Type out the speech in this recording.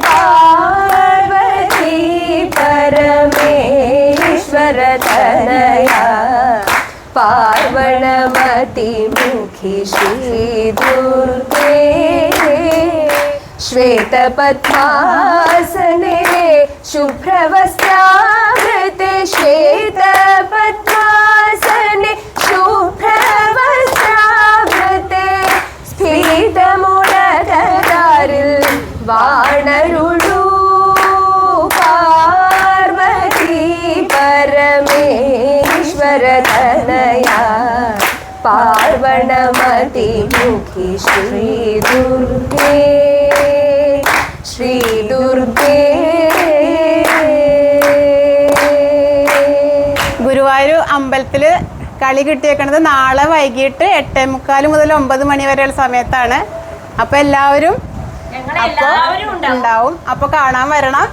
पार्वती परमेश्वरतनया पार्वणमतिमुखि श्रीदुर्गे श्वेतपद्मासने शुभ्रवस्त्राते श्वेतपद्मासने शुभ्रवस्त्रामते स्थितमु വാണരുളൂ പാർവതി പരമേശ്വര പാർവണമതി മുഖി ശ്രീ ദുർഗേ ശ്രീ ദുർഗേ. ഗുരുവായൂർ അമ്പലത്തിൽ കളി കിട്ടിയേക്കണത് നാളെ വൈകിട്ട് എട്ടേ മുക്കാൽ മുതൽ ഒമ്പത് മണി വരെയുള്ള സമയത്താണ്. അപ്പോൾ എല്ലാവരും ഉണ്ടാവും. ഉണ്ടാവും. അപ്പൊ കാണാൻ വരണം.